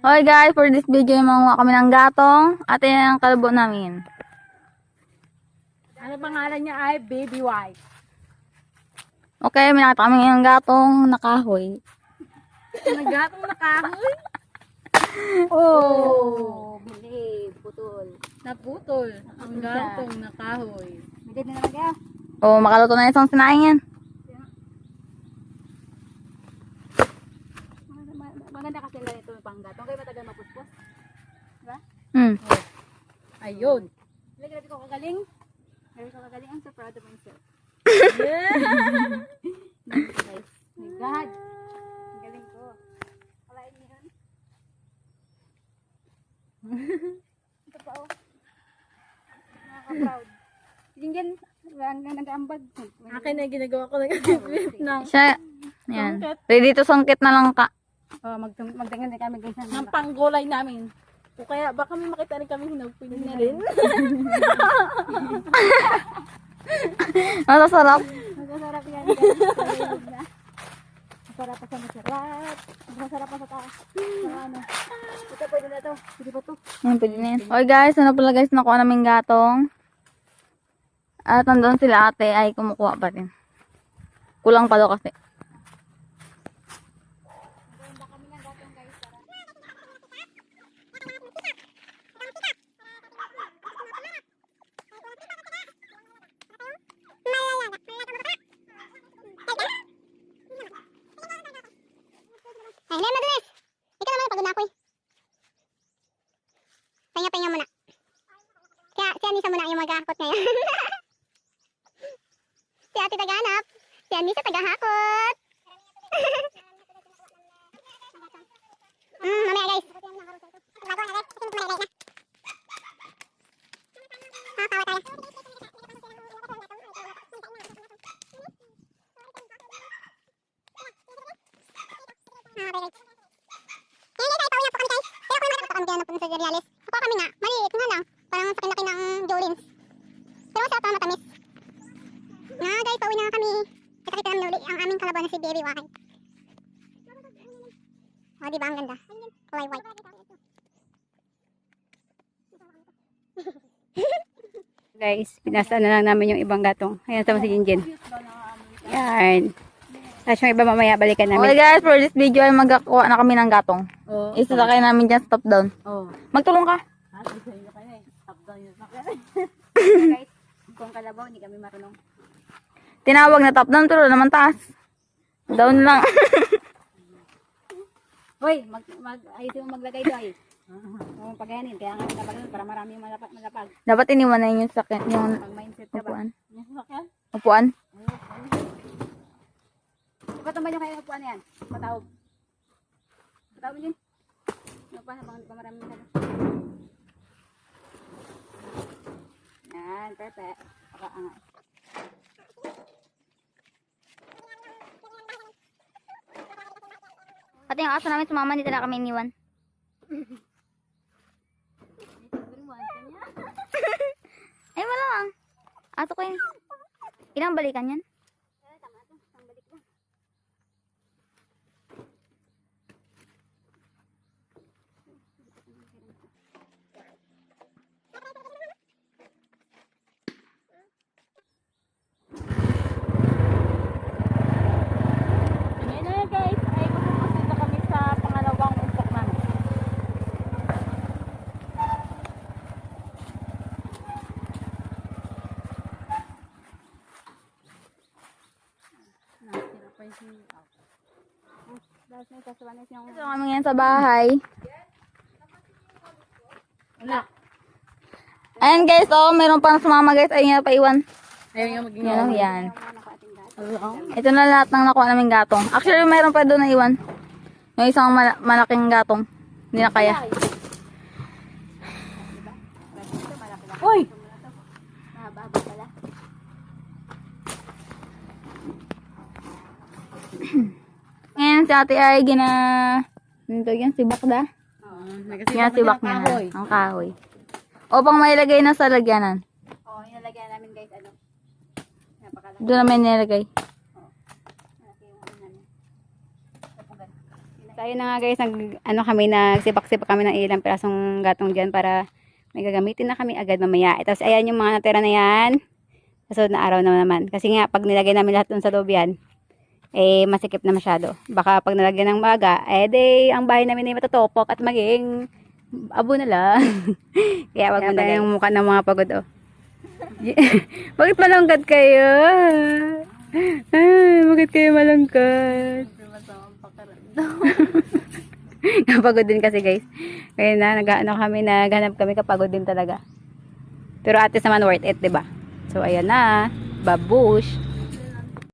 Okay guys, for this video, manguha kami ng gatong at yan ang kalbo namin. Ano pangalan niya ay Baby White. Okay, may nakita kami ng gatong nakahoy. Nagatong na kahoy. Oh, bili, putol. Naputol. Ang gatong na kahoy. May na naman kaya. O, makaluto na isang sinaing yan. Maganda kasi lang ito yung panggatong. Kaya matagal mapuspos. Hmm. Ayun. Lagi natin ko kagaling. Lagi ko kagaling. I'm so proud of myself. Yeah! nice, guys. My God. Ang galing ko. Kalain niyo yun. Ito pa oh. Nakaka-proud. Tingin ang nag-ambag. Akin na ginagawa ko nag-flip ng Siya, yan. Ready to sangkit na lang ka. Oh, mag magtingin din kami guys ng panggulay namin. O kaya baka may makita rin kami hinagpin na rin. Masasarap. Masarap yan. Masarap pa sa masarap. Masarap pa sa taas. Ano. Ito pwede na to. Pwede ba to? Yan, pwede na yan. Okay guys, ano pala guys, nakuha namin gatong. At nandun sila ate ay kumukuha pa rin. Kulang pa daw kasi. Ay, hindi, madulis. Ikaw naman, pagod na ako eh. Pahinga-pahinga muna. Kaya, si Anissa muna yung maghahakot ngayon. si Ate Taganap. Si Anissa tagahakot. mm, mamaya guys. Ah, tawa tayo. Okay guys. Ngayon guys, pauwi na po kami guys. Pero kung malaki po kami ganap po sa Cereales. Ako kami nga, maliit nga lang. Parang sa laki ng Jolins. Pero masarap pa matamis. Nga guys, pauwi na kami. Kita-kita namin uli ang aming kalaban na si Baby Wakay. O, di ba ang ganda? Kulay white. Guys, pinasa na lang namin yung ibang gatong. Ayan, sama si Jinjin. Yan. Tapos yung iba mamaya balikan Okay guys, for this video ay magkakuha na kami ng gatong. Oo. Isasakay namin dyan sa top down. Oh. Magtulong ka. Guys, kung kalabaw, hindi kami marunong. Tinawag na top down, pero naman taas. Down lang. Hoy, mag, mag, ayusin mo maglagay doon ay. Oo, pagayanin. Kaya nga nagkabagay para marami yung malapag. malapag. Dapat iniwan na yun yung sakin, yung Pag mindset ka ba? upuan. Yung? Upuan? Iba naman yung kaya upuan na yan. Patawag. Patawag mo yun. Yung upuan habang hindi pa marami masyado. Yan, perfect. Pakaangat. Pati yung aso namin sumama, dito na kami iniwan. Ay, wala lang. Aso ko yun. Ilang balikan yan? Ngayon na guys, ay pupunta na kami sa pangalawang umpok namin. Dahil may kasuwanis yung Ito kami ngayon sa bahay. Ayan guys, oh, meron pang sumama guys. Ayun nga pa iwan. Ayaw yung maging Yan. Ito na lahat ng nakuha namin gatong. Actually, meron pa doon na iwan. Yung isang mala- malaking gatong. Hindi na kaya. Uy! Mahaba pala. Ate ay gina... Ano to yan? Sibak da? Oo, Gina sibak niya. Ang kahoy. O pang may lagay na sa lagyanan. Oo, inalagyan namin guys, ano. Napakalaki. Doon namin nilagay. Tayo na nga guys, nag, ano kami, nagsipak-sipak kami ng ilang pirasong gatong dyan para may gagamitin na kami agad mamaya. Eh, Tapos ayan yung mga natira na yan. Sa susunod na araw na naman. Kasi nga, pag nilagay namin lahat dun sa loob yan, eh, masikip na masyado. Baka pag nalagyan ng maga, eh, de, ang bahay namin ay matutopok at maging abo na lang. Kaya wag mo na yung mukha ng mga pagod, oh. Bakit malungkot kayo? Ay, bakit kayo malungkot? Napagod din kasi guys. Kaya na, nag-ano kami, naghanap kami kapagod din talaga. Pero at least naman worth it, 'di ba? So ayan na, babush.